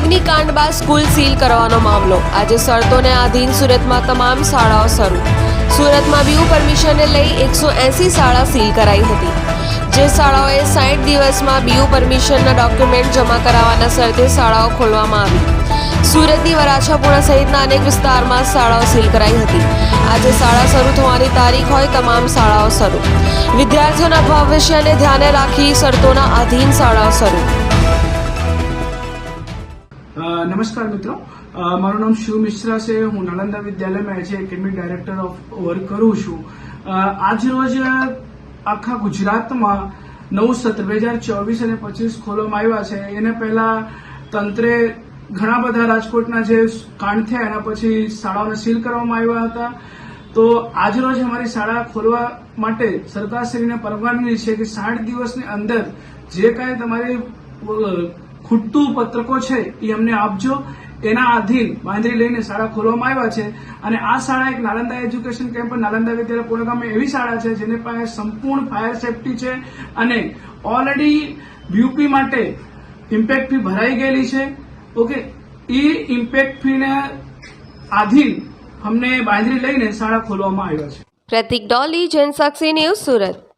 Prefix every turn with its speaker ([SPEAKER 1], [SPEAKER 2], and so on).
[SPEAKER 1] અગ્નિકાંડ બાદ school seal કરવાનો મામલો. આજે શરતોને આધીન સુરતમાં તમામ શાળાઓ શરૂ. સુરતમાં બીયુ પરમિશનને લઈ એકસો એંસી શાળા સીલ કરાઈ હતી. જે શાળાઓએ સાઠ દિવસમાં બીયુ પરમિશનના ડોક્યુમેન્ટ જમા કરાવવાના શરતે શાળાઓ ખોલવામાં આવી. સુરતની વરાછાપુરા સહિતના અનેક વિસ્તારમાં શાળાઓ સીલ કરાઈ હતી. આજે શાળા શરૂ થવાની તારીખ હોય તમામ શાળાઓ શરૂ. વિદ્યાર્થીઓના ભવિષ્યને ધ્યાને રાખી શરતોના આધીન શાળાઓ શરૂ.
[SPEAKER 2] નમસ્કાર મિત્રો. મારું નામ શિવ મિશ્રા છે. હું નાલંદા વિદ્યાલયમાં as academic director of work કરું છું. આજ રોજ આખા ગુજરાતમાં નવું સત્ર બે હજાર ચોવીસ અને પચીસ ખોલવામાં આવ્યા છે. એને પહેલા તંત્રે ઘણા બધા રાજકોટના જે કાંડ થયા, એના પછી શાળાઓને સીલ કરવામાં આવ્યા હતા. તો આજરોજ અમારી શાળા ખોલવા માટે સરકારશ્રીને પરવાનગી છે કે સાઠ દિવસની અંદર જે કાંઈ તમારી ખૂટતું પત્રકો છે એ અમને આપજો. એના આધીન બાંધરી લઈને શાળા ખોલવામાં આવ્યા છે અને આ શાળા એક નાલંદા એજ્યુકેશન કેમ્પ, નાલંદા વિદ્યાલય પૂર્ણ ગામે એવી શાળા છે જેની પાસે સંપૂર્ણ ફાયર સેફટી છે અને ઓલરેડી યુપી માટે ઇમ્પેક્ટ ફી ભરાઈ ગયેલી છે. ઓકે, એ ઇમ્પેક્ટ ફીને આધીન અમને બાંધરી લઈને શાળા ખોલવામાં આવ્યા છે.
[SPEAKER 1] પ્રતિક ડોલી, જનસાક્ષી ન્યૂઝ સુરત.